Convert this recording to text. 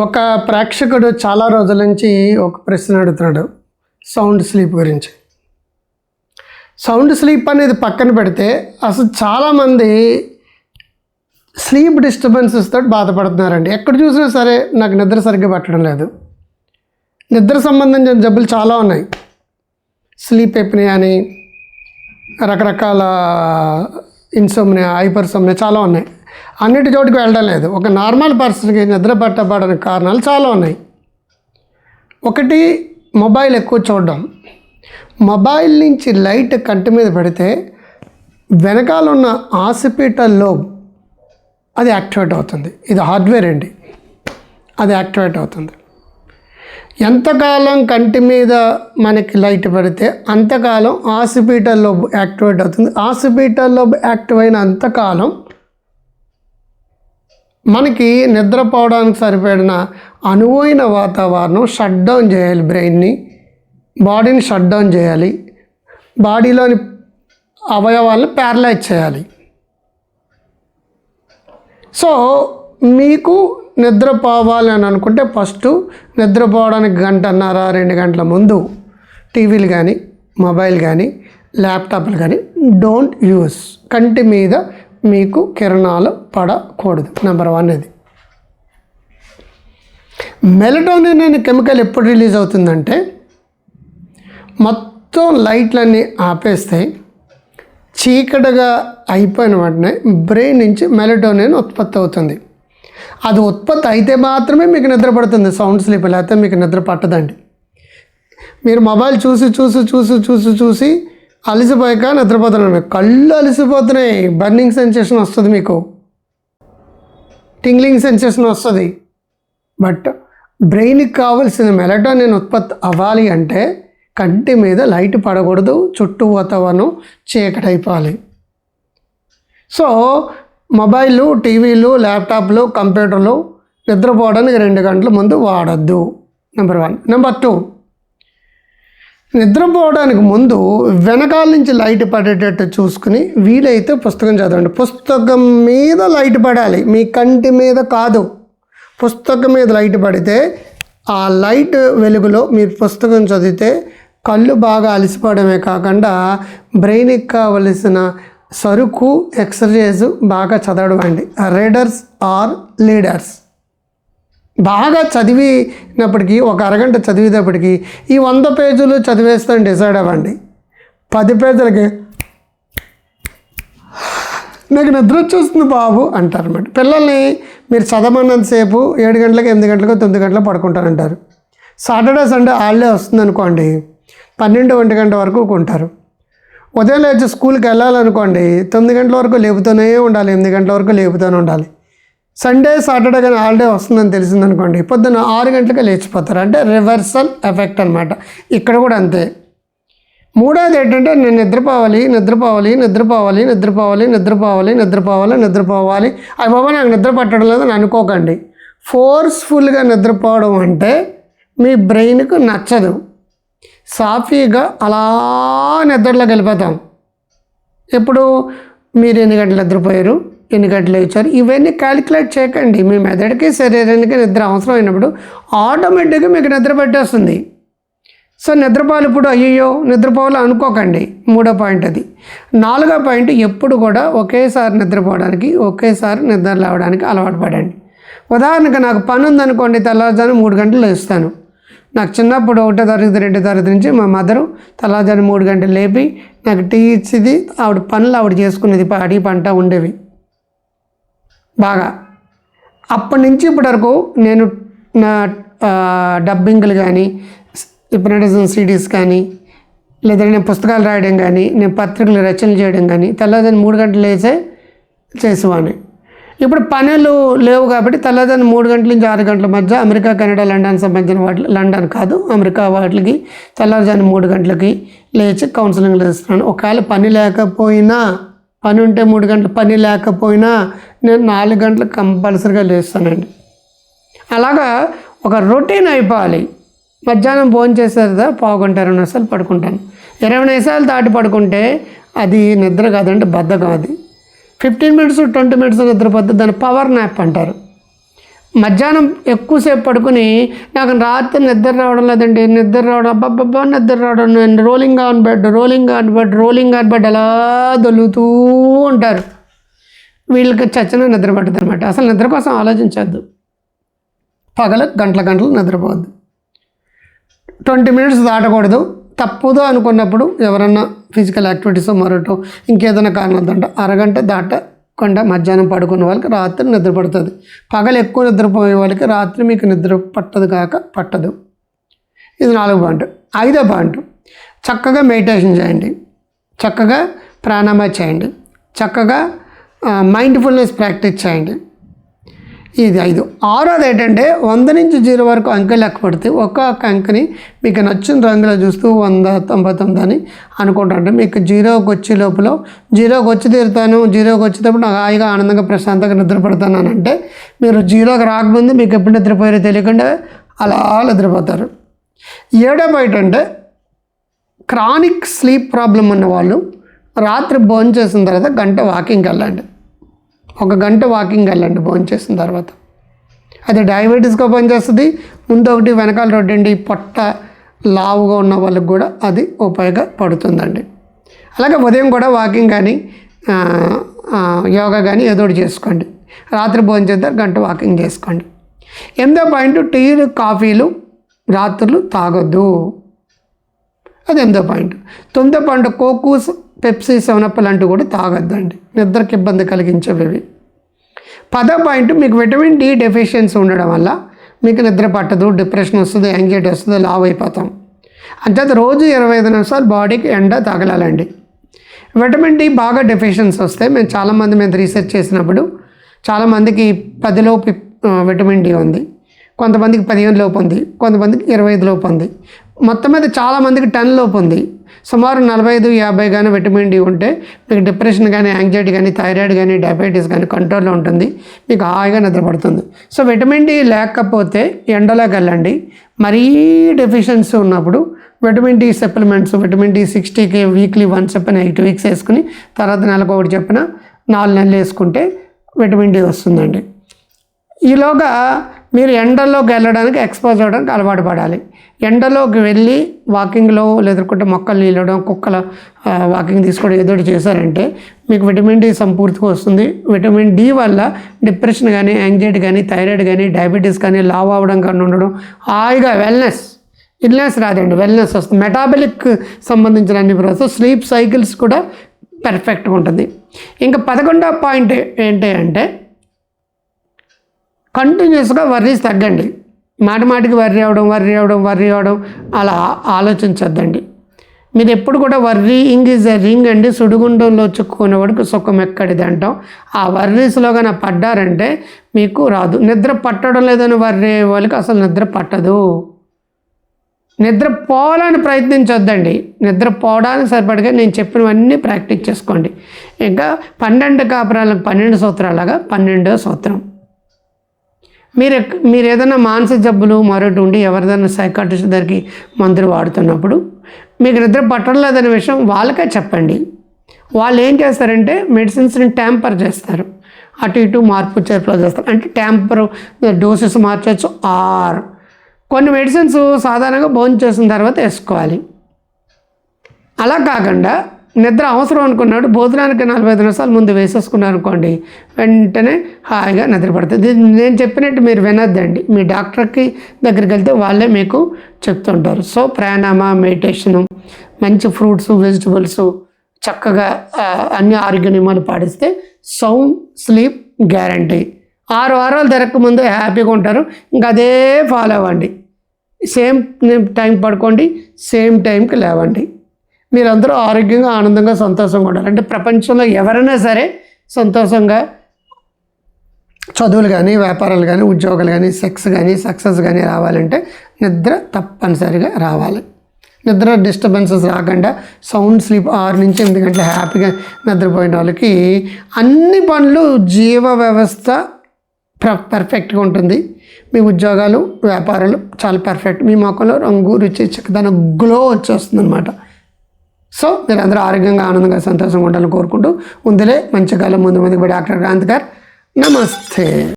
ఒక ప్రేక్షకుడు చాలా రోజుల నుంచి ఒక ప్రశ్న అడుగుతున్నాడు. సౌండ్ స్లీప్ గురించి. సౌండ్ స్లీప్ అనేది పక్కన పెడితే అసలు చాలామంది స్లీప్ డిస్టర్బెన్సెస్ తోటి బాధపడుతున్నారండి. ఎక్కడ చూసినా సరే నాకు నిద్ర సరిగ్గా పట్టడం లేదు. నిద్ర సంబంధించిన జబ్బులు చాలా ఉన్నాయి. స్లీప్ ఎప్నియా అని రకరకాల ఇన్సోమ్నియా హైపర్సోమ్నియా చాలా ఉన్నాయి. అన్నిటి చోటికి వెళ్ళడం లేదు. ఒక నార్మల్ పర్సన్కి నిద్ర పట్టబడడానికి కారణాలు చాలా ఉన్నాయి. ఒకటి మొబైల్ ఎక్కువ చూడడం. మొబైల్ నుంచి లైట్ కంటి మీద పెడితే వెనకాల ఉన్న ఆసిపిటల్ లోబ్ అది యాక్టివేట్ అవుతుంది. ఇది హార్డ్వేర్ అండి. అది యాక్టివేట్ అవుతుంది. ఎంతకాలం కంటి మీద మనకి లైట్ పడితే అంతకాలం ఆసిపిటల్ లోబ్ యాక్టివేట్ అవుతుంది. ఆసిపిటల్ లోబ్ యాక్టివ్ అయిన అంతకాలం మనకి నిద్రపోవడానికి సరిపడిన అనువైన వాతావరణం షట్ డౌన్ చేయాలి బ్రెయిన్ని బాడీని షట్ డౌన్ చేయాలి. బాడీలోని అవయవాలను ప్యారలైజ్ చేయాలి. సో మీకు నిద్రపోవాలి అని అనుకుంటే ఫస్ట్ నిద్రపోవడానికి గంటన్నర రెండు గంటల ముందు టీవీలు కానీ మొబైల్ కానీ ల్యాప్టాప్లు కానీ డోంట్ యూస్ కంటి మీద మీకు కిరణాలు పడకూడదు నెంబర్ వన్ అది. మెలటోనిన్ అనే కెమికల్ ఎప్పుడు రిలీజ్ అవుతుందంటే మొత్తం లైట్లన్నీ ఆపేస్తే చీకటిగా అయిపోయిన వెంటనే బ్రెయిన్ నుంచి మెలటోనిన్ ఉత్పత్తి అవుతుంది. అది ఉత్పత్తి అయితే మాత్రమే మీకు నిద్ర పడుతుంది సౌండ్ స్లీప్ లేకపోతే మీకు నిద్ర పట్టదండి. మీరు మొబైల్ చూసి చూసి చూసి చూసి చూసి అలసిపోయాక నిద్రపోతున్నాను. కళ్ళు అలసిపోతున్నాయి. బర్నింగ్ సెన్సేషన్ వస్తుంది మీకు. టింగ్లింగ్ సెన్సేషన్ వస్తుంది. బట్ బ్రెయిన్కి కావాల్సిన మెలటోనిన్ ఉత్పత్తి అవ్వాలి అంటే కంటి మీద లైట్ పడకూడదు. చుట్టూ వాతావరణం చీకటైపోవాలి. సో మొబైళ్ళు టీవీలు ల్యాప్టాప్లు కంప్యూటర్లు నిద్రపోవడానికి రెండు గంటల ముందు వాడద్దు. Number one. Number two. నిద్రపోవడానికి ముందు వెనకాల నుంచి లైట్ పడేటట్టు చూసుకుని వీలైతే పుస్తకం చదవండి. పుస్తకం మీద లైట్ పడాలి. మీ కంటి మీద కాదు. పుస్తకం మీద లైట్ పడితే ఆ లైట్ వెలుగులో మీరు పుస్తకం చదివితే కళ్ళు బాగా అలసిపోవడమే కాకుండా బ్రెయిన్కి కావలసిన సరుకు ఎక్సర్సైజ్ బాగా చదవడం అండి. రీడర్స్ ఆర్ లీడర్స్ బాగా చదివినప్పటికీ ఒక అరగంట చదివేటప్పటికీ ఈ వంద పేజీలు చదివేస్తాను డిసైడ్ అవ్వండి. పది పేజీలకి నాకు నిద్ర వచ్చేస్తుంది బాబు అంటారన్నమాట. పిల్లల్ని మీరు చదవమన్నంతసేపు ఏడు గంటలకు ఎనిమిది గంటలకు తొమ్మిది గంటలకు పడుకుంటారంటారు. సాటర్డే సండే హాలిడే వస్తుంది అనుకోండి పన్నెండు ఒంటి గంట వరకు కొంటారు ఉదయం లేచి స్కూల్కి వెళ్ళాలనుకోండి తొమ్మిది గంటల వరకు లేపుతూనే ఉండాలి ఎనిమిది గంటల వరకు లేపుతూనే ఉండాలి. సండే సాటర్డే కానీ హాలిడే వస్తుందని తెలిసిందనుకోండి పొద్దున్న ఆరు గంటలకే లేచిపోతారు. అంటే రివర్సల్ ఎఫెక్ట్ అనమాట ఇక్కడ కూడా అంతే. మూడోది ఏంటంటే నేను నిద్రపోవాలి నిద్రపోవాలి నిద్రపోవాలి నిద్రపోవాలి నిద్రపోవాలి నిద్రపోవాలి నిద్రపోవాలి. అవి బాబా నాకు నిద్ర పట్టడం లేదని అనుకోకండి. ఫోర్స్ఫుల్గా నిద్రపోవడం అంటే మీ బ్రెయిన్కు నచ్చదు. సాఫీగా అలా నిద్రలోకి వెళ్ళిపోతాం. ఎప్పుడు? మీరు ఎన్ని గంటలు నిద్రపోయారు? ఎన్ని గంటలు ఇచ్చారు ఇవన్నీ క్యాలిక్యులేట్ చేయకండి. మీ మెదడుకి శరీరానికి నిద్ర అవసరం అయినప్పుడు ఆటోమేటిక్గా మీకు నిద్ర పెట్టేస్తుంది. సో నిద్రపోవాలి ఇప్పుడు. అయ్యో నిద్రపోవాలి అనుకోకండి. మూడో పాయింట్ అది. నాలుగో పాయింట్ ఎప్పుడు కూడా ఒకేసారి నిద్రపోవడానికి ఒకేసారి నిద్ర లేవడానికి అలవాటు పడండి. ఉదాహరణకు నాకు పని ఉందనుకోండి తెల్లవారుజాను మూడు గంటలు లేస్తాను. నాకు చిన్నప్పుడు ఒకటో తరగతి రెండో తరగతి నుంచి మా మదరు తలాజాని మూడు గంటలు లేపి నాకు టీ ఇచ్చేది ఆవిడ పనులు ఆవిడ చేసుకునేది అడి పంట ఉండేవి. బాగా. అప్పటి నుంచి ఇప్పటి వరకు నేను నా డబ్బింగ్లు కానీ హిప్నటిజం సిడీస్ కానీ లేదా నేను పుస్తకాలు రాయడం కానీ నేను పత్రికలు రచనలు చేయడం కానీ తెల్లవారుజాను మూడు గంటలు లేచే చేసేవాడిని. ఇప్పుడు పనులు లేవు కాబట్టి తెల్లదాన్ని మూడు గంటల నుంచి ఆరు గంటల మధ్య అమెరికా కెనడా లండన్ సంబంధించిన వాటి లండన్ కాదు అమెరికా వాటికి తెల్లవారుజాను మూడు గంటలకి లేచి కౌన్సిలింగ్లు ఇస్తున్నాను ఒకవేళ పని లేకపోయినా పని ఉంటే మూడు గంటలు పని లేకపోయినా నేను నాలుగు గంటలకు కంపల్సరీగా లేస్తానండి. అలాగా ఒక రొటీన్ అయిపోవాలి. మధ్యాహ్నం భోజనం చేసేదా పావుగంట ఇరవై నిమిషాలు పడుకుంటాను. ఇరవై నిమిషాలు దాటి పడుకుంటే అది నిద్ర కాదంటే బద్ధకం అది. ఫిఫ్టీన్ మినిట్స్ ట్వంటీ మినిట్స్ నిద్రపోతే దాన్ని పవర్ నాప్ అంటారు. మధ్యాహ్నం ఎక్కువసేపు పడుకుని నాకు రాత్రి నిద్ర రావడం లేదండి నిద్ర రావడం అబ్బబ్బబ్బా నిద్ర రావడం నేను rolling on bed rolling on bed rolling on bed అలా దొల్లుతూ ఉంటారు. వీళ్ళకి చచ్చిన నిద్ర పట్టదనమాట అసలు నిద్ర కోసం ఆలోచించద్దు. పగల గంటల గంటలు నిద్రపోవద్దు. Twenty minutes దాటకూడదు. తప్పుదో అనుకున్నప్పుడు ఎవరన్నా ఫిజికల్ యాక్టివిటీస్ మరొకటో ఇంకేదైనా కారణం అరగంట దాటకుండా మధ్యాహ్నం పడుకున్న వాళ్ళకి రాత్రి నిద్ర పడుతుంది. పగలు ఎక్కువ నిద్రపోయే వాళ్ళకి రాత్రి మీకు నిద్ర పట్టదు కాక పట్టదు. ఇది నాలుగు పాయింట్. ఐదో పాయింట్. చక్కగా మెడిటేషన్ చేయండి. చక్కగా ప్రాణాయామ చేయండి. చక్కగా మైండ్ఫుల్నెస్ ప్రాక్టీస్ చేయండి. ఇది ఐదు. ఆరోది ఏంటంటే వంద నుంచి జీరో వరకు అంకెలు లెక్క పడితే ఒక్కొక్క అంకెని మీకు నచ్చిన రంగులో చూస్తూ వంద తొంభై తొమ్మిది అని అనుకుంటుంటే మీకు జీరోకి వచ్చే లోపల జీరోకి వచ్చి తీరుతాను జీరోకి వచ్చేటప్పుడు నాకు హాయిగా ఆనందంగా ప్రశాంతంగా నిద్రపడతాను అని అంటే మీరు జీరోకి రాకముందు మీకు ఎప్పుడు నిద్రపోయారో తెలియకుండా అలా నిద్రపోతారు. ఏడో బయట అంటే క్రానిక్ స్లీప్ ప్రాబ్లం ఉన్న వాళ్ళు రాత్రి భోజనం చేసిన తర్వాత గంట వాకింగ్కి వెళ్ళండి. ఒక గంట వాకింగ్ వెళ్ళండి భోజనం చేసిన తర్వాత. అది డయాబెటీస్గా పనిచేస్తుంది. ముందు ఒకటి వెనకాల రొడ్డండి పొట్ట లావుగా ఉన్న వాళ్ళకి కూడా అది ఉపయోగపడుతుందండి. అలాగే ఉదయం కూడా వాకింగ్ కానీ యోగా కానీ ఏదో ఒకటి చేసుకోండి. రాత్రి భోజనం చేద్దాం గంట వాకింగ్ చేసుకోండి. ఎనిమిదో పాయింట్ టీలు కాఫీలు రాత్రులు తాగొద్దు. అది ఎనిమిదో పాయింట్. తొమ్మిదో పాయింట్ కోకూస్ పెప్సీ సెవెనప్ లాంటివి కూడా తాగొద్దండి. నిద్రకి ఇబ్బంది కలిగించేవి పదో పాయింట్ మీకు విటమిన్ డి డెఫిషియన్సీ ఉండడం వల్ల మీకు నిద్ర పట్టదు డిప్రెషన్ వస్తుంది యాంగ్జైటీ వస్తుంది లావ్ అయిపోతాం. అంతేత రోజు ఇరవై ఐదు నిమిషాలు బాడీకి ఎండ తగలాలండి. విటమిన్ డి బాగా డెఫిషియన్సీ వస్తే మేము చాలామంది మీద రీసెర్చ్ చేసినప్పుడు చాలామందికి పదిలోపు విటమిన్ డి ఉంది. కొంతమందికి పదిహేను లోపు ఉంది కొంతమందికి ఇరవై ఐదు లోపు ఉంది. మొత్తం మీద చాలామందికి టెన్ లోపు ఉంది. సుమారు నలభై ఐదు యాభై కానీ విటమిన్ డి ఉంటే మీకు డిప్రెషన్ కానీ యాంగ్జైటీ కానీ థైరాయిడ్ కానీ డయాబెటీస్ కానీ కంట్రోల్లో ఉంటుంది. మీకు హాయిగా నిద్రపడుతుంది. సో విటమిన్ డి లేకపోతే ఎండలోకి వెళ్ళండి. మరీ డెఫిషియన్సీ ఉన్నప్పుడు vitamin D supplements vitamin D సిక్స్టీకి weekly one చెప్పిన ఎయిట్ వీక్స్ వేసుకుని తర్వాత నెలకు ఒకటి చెప్పిన నాలుగు నెలలు వేసుకుంటే విటమిన్ డి వస్తుందండి. ఈలోగా మీరు ఎండలోకి వెళ్ళడానికి ఎక్స్పోజ్ అవ్వడానికి అలవాటు పడాలి. ఎండలోకి వెళ్ళి వాకింగ్లో లేదంటే మొక్కలు నీళ్ళడం కుక్కల వాకింగ్ తీసుకోవడం ఏదో చేశారంటే మీకు విటమిన్ డి సంపూర్తిగా వస్తుంది. విటమిన్ డి వల్ల డిప్రెషన్ కానీ యాంగ్జైటీ కానీ థైరాయిడ్ కానీ డయాబెటీస్ కానీ లావ్ అవ్వడం కానీ ఉండడం హాయిగా వెల్నెస్ ఇల్నెస్ రాదండి వెల్నెస్ వస్తుంది. మెటాబలిక్ సంబంధించిన అన్ని ప్రాసెస్ స్లీప్ సైకిల్స్ కూడా పర్ఫెక్ట్గా ఉంటుంది. ఇంకా పదకొండవ పాయింట్ ఏంటి అంటే కంటిన్యూస్గా వర్రీస్ తగ్గండి. మాట మాటికి వర్రీ అవడం వర్రీ అవడం వర్రీ అవడం అలా ఆలోచించొద్దండి. మీరు ఎప్పుడు కూడా వర్రీయింగ్ ఈజ్ ఎ రింగ్ అండి. సుడిగుండంలో చిక్కుకునేవాడికి సుఖం ఎక్కడిది అంటాం. ఆ వర్రీస్లో కానీ పడ్డారంటే మీకు రాదు. నిద్ర పట్టడం లేదని వర్రీ వాళ్ళకి అసలు నిద్ర పట్టదు. నిద్ర పోవాలని ప్రయత్నించొద్దండి. నిద్ర పోవడానికి సరిపడగా నేను చెప్పినవన్నీ ప్రాక్టీస్ చేసుకోండి. ఇంకా పన్నెండు కాపురాలకు పన్నెండు సూత్రాలుగా పన్నెండో సూత్రం. మీరు మీరు ఏదైనా మానసిక జబ్బులు మరొకటి ఉండి ఎవరిదైనా సైకాట్రిస్ట్ దగ్గరికి మందులు వాడుతున్నప్పుడు మీకు నిద్ర పట్టడం లేదనే విషయం వాళ్ళకే చెప్పండి. వాళ్ళు ఏం చేస్తారంటే మెడిసిన్స్ని ట్యాంపర్ చేస్తారు. అటు ఇటు మార్పు చేర్పులో చేస్తారు. అంటే ట్యాంపర్ డోసెస్ మార్చవచ్చు ఆర్. కొన్ని మెడిసిన్స్ సాధారణంగా భోజనం చేసిన తర్వాత వేసుకోవాలి. అలా కాకుండా నిద్ర అవసరం అనుకున్నాడు భోజనానికి నలభై ఐదు నిమిషాలు ముందు వేసేసుకున్నారు అనుకోండి వెంటనే హాయిగా నిద్ర పడుతుంది నేను చెప్పినట్టు మీరు వినొద్దండి. మీ డాక్టర్కి దగ్గరికి వెళ్తే వాళ్ళే మీకు చెప్తుంటారు. సో ప్రాణామా మెడిటేషను మంచి ఫ్రూట్స్ వెజిటబుల్స్ చక్కగా అన్ని ఆరోగ్య నియమాలు పాటిస్తే సౌండ్ స్లీప్ గ్యారంటీ. ఆరు వారాలు తిరగకముందు హ్యాపీగా ఉంటారు. ఇంకా అదే ఫాలో అవ్వండి. సేమ్ టైం పడుకోండి సేమ్ టైంకి లేవండి. మీరందరూ ఆరోగ్యంగా ఆనందంగా సంతోషంగా ఉండాలి. అంటే ప్రపంచంలో ఎవరైనా సరే సంతోషంగా చదువులు కానీ వ్యాపారాలు కానీ ఉద్యోగాలు కానీ సెక్స్ కానీ సక్సెస్ కానీ రావాలంటే నిద్ర తప్పనిసరిగా రావాలి. నిద్ర డిస్టర్బెన్సెస్ రాకుండా సౌండ్ స్లీప్ ఆరు నుంచి ఎనిమిది గంటలు హ్యాపీగా నిద్రపోయిన వాళ్ళకి అన్ని పనులు జీవ వ్యవస్థ పర్ఫెక్ట్గా ఉంటుంది. మీ ఉద్యోగాలు వ్యాపారాలు చాలా పర్ఫెక్ట్ మీ మొక్కలో రంగు రుచి చక్కదనం గ్లో వచ్చేస్తుంది అనమాట సో మీరు అందరూ ఆరోగ్యంగా ఆనందంగా సంతోషంగా ఉండాలని కోరుకుంటూ ముందులే మంచి కాలం ముందు ముందుకు డాక్టర్ కాంత్ గారు నమస్తే.